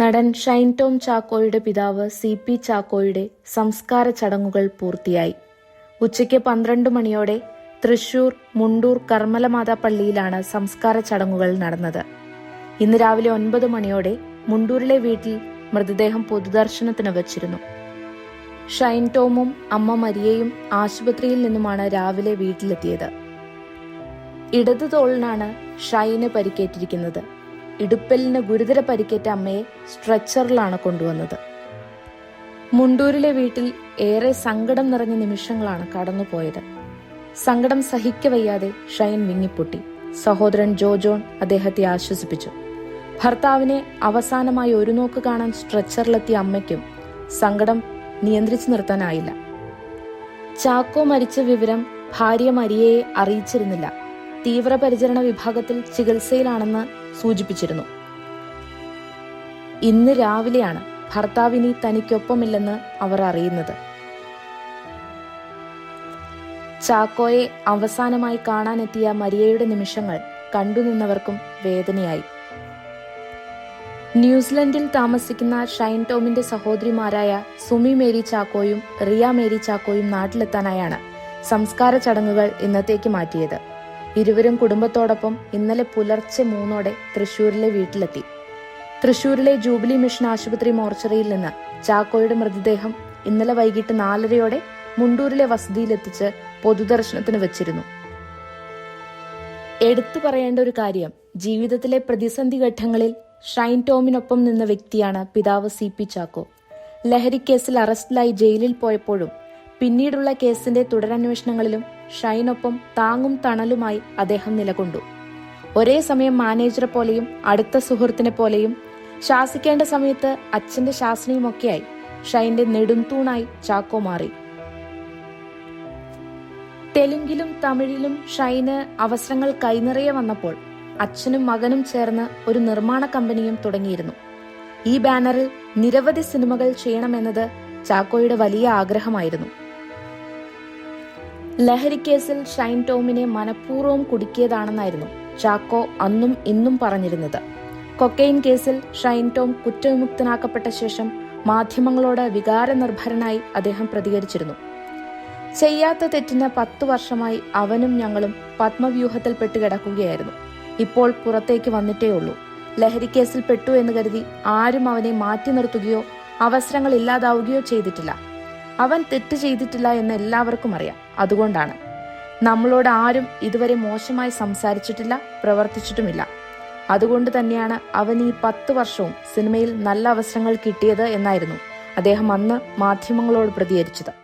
നടൻ ഷൈൻ ടോം ചാക്കോയുടെ പിതാവ് C P ചാക്കോയുടെ സംസ്കാര ചടങ്ങുകൾ പൂർത്തിയായി. ഉച്ചയ്ക്ക് പന്ത്രണ്ട് മണിയോടെ തൃശൂർ മുണ്ടൂർ കർമ്മലമാതാ പള്ളിയിലാണ് സംസ്കാര ചടങ്ങുകൾ നടന്നത്. ഇന്ന് രാവിലെ ഒൻപത് മണിയോടെ മുണ്ടൂരിലെ വീട്ടിൽ മൃതദേഹം പൊതുദർശനത്തിന് വച്ചിരുന്നു. ഷൈൻ ടോമും അമ്മ മരിയയും ആശുപത്രിയിൽ നിന്നുമാണ് രാവിലെ വീട്ടിലെത്തിയത്. ഇടതു തോളിനാണ് ഷൈന് പരിക്കേറ്റിരിക്കുന്നത്. ഇടുപ്പലിന് ഗുരുതര പരിക്കേറ്റ അമ്മയെ സ്ട്രെച്ചറിലാണ് കൊണ്ടുവന്നത്. മുണ്ടൂരിലെ വീട്ടിൽ ഏറെ സങ്കടം നിറഞ്ഞ നിമിഷങ്ങളാണ് കടന്നുപോയത്. സങ്കടം സഹിക്കവയ്യാതെ ഷൈൻ വിങ്ങിപ്പൊട്ടി. സഹോദരൻ ജോജോൺ അദ്ദേഹത്തെ ആശ്വസിപ്പിച്ചു. ഭർത്താവിനെ അവസാനമായി ഒരു നോക്ക് കാണാൻ സ്ട്രെച്ചറിലെത്തിയ അമ്മയ്ക്കും സങ്കടം നിയന്ത്രിച്ചു നിർത്താനായില്ല. ചാക്കോ മരിച്ച വിവരം ഭാര്യ മരിയയെ അറിയിച്ചിരുന്നില്ല. തീവ്രപരിചരണ വിഭാഗത്തിൽ ചികിത്സയിലാണെന്ന് സൂചിപ്പിച്ചിരുന്നു. ഇന്ന് രാവിലെയാണ് ഭർത്താവിനി തനിക്കൊപ്പമില്ലെന്ന് അവർ അറിയുന്നത്. ചാക്കോയെ അവസാനമായി കാണാനെത്തിയ മരിയയുടെ നിമിഷങ്ങൾ കണ്ടുനിന്നവർക്കും വേദനയായി. ന്യൂസിലൻഡിൽ താമസിക്കുന്ന ഷൈൻ ടോമിന്റെ സഹോദരിമാരായ സുമി മേരി ചാക്കോയും റിയ മേരി ചാക്കോയും നാട്ടിലെത്താനായാണ് സംസ്കാര ചടങ്ങുകൾ ഇന്നത്തേക്ക് മാറ്റിയത്. ഇരുവരും കുടുംബത്തോടൊപ്പം ഇന്നലെ പുലർച്ചെ മൂന്നോടെ തൃശൂരിലെ വീട്ടിലെത്തി. തൃശൂരിലെ ജൂബിലി മിഷൻ ആശുപത്രി മോർച്ചറിയിൽ നിന്ന് ചാക്കോയുടെ മൃതദേഹം ഇന്നലെ വൈകിട്ട് നാലരയോടെ മുണ്ടൂരിലെ വസതിയിലെത്തിച്ച് പൊതുദർശനത്തിന് വച്ചിരുന്നു. എടുത്തു പറയേണ്ട ഒരു കാര്യം ജീവിതത്തിലെ പ്രതിസന്ധി ഘട്ടങ്ങളിൽ ഷൈൻ ടോമിനൊപ്പം നിന്ന വ്യക്തിയാണ് പിതാവ് സി പി ചാക്കോ. ലഹരിക്കേസിൽ അറസ്റ്റിലായി ജയിലിൽ പോയപ്പോഴും പിന്നീടുള്ള കേസിന്റെ തുടരന്വേഷണങ്ങളിലും ഷൈനൊപ്പം താങ്ങും തണലുമായി അദ്ദേഹം നിലകൊണ്ടു. ഒരേ സമയം മാനേജറെ പോലെയും അടുത്ത സുഹൃത്തിനെ പോലെയും ശാസിക്കേണ്ട സമയത്ത് അച്ഛന്റെ ശാസനയുമൊക്കെയായി ഷൈന്റെ നെടുംതൂണായി ചാക്കോ മാറി. തെലുങ്കിലും തമിഴിലും ഷൈന് അവസരങ്ങൾ കൈനിറയെ വന്നപ്പോൾ അച്ഛനും മകനും ചേർന്ന് ഒരു നിർമ്മാണ കമ്പനിയും തുടങ്ങിയിരുന്നു. ഈ ബാനറിൽ നിരവധി സിനിമകൾ ചെയ്യണമെന്നത് ചാക്കോയുടെ വലിയ ആഗ്രഹമായിരുന്നു. ലഹരിക്കേസിൽ ഷൈൻ ടോമിനെ മനഃപൂർവം കുടുക്കിയതാണെന്നായിരുന്നു ചാക്കോ അന്നും ഇന്നും പറഞ്ഞിരുന്നത്. കൊക്കൈൻ കേസിൽ ഷൈൻ ടോം കുറ്റവിമുക്തനാക്കപ്പെട്ട ശേഷം മാധ്യമങ്ങളോട് വികാരനിർഭരനായി അദ്ദേഹം പ്രതികരിച്ചിരുന്നു. ചെയ്യാത്ത തെറ്റിന് പത്തു വർഷമായി അവനും ഞങ്ങളും പത്മവ്യൂഹത്തിൽ കിടക്കുകയായിരുന്നു. ഇപ്പോൾ പുറത്തേക്ക് വന്നിട്ടേ ഉള്ളൂ ലഹരിക്കേസിൽ പെട്ടു എന്ന് കരുതി ആരും അവനെ മാറ്റി നിർത്തുകയോ അവസരങ്ങൾ ഇല്ലാതാവുകയോ ചെയ്തിട്ടില്ല. അവൻ തെറ്റ് ചെയ്തിട്ടില്ല എന്ന് എല്ലാവർക്കും അറിയാം. അതുകൊണ്ടാണ്. നമ്മളോട് ആരും ഇതുവരെ മോശമായി സംസാരിച്ചിട്ടില്ല പ്രവർത്തിച്ചിട്ടുമില്ല. അതുകൊണ്ട് തന്നെയാണ് അവൻ ഈ പത്ത് വർഷവും സിനിമയിൽ നല്ല അവസരങ്ങൾ കിട്ടിയത് എന്നായിരുന്നു അദ്ദേഹം അന്ന് മാധ്യമങ്ങളോട് പ്രതികരിച്ചത്.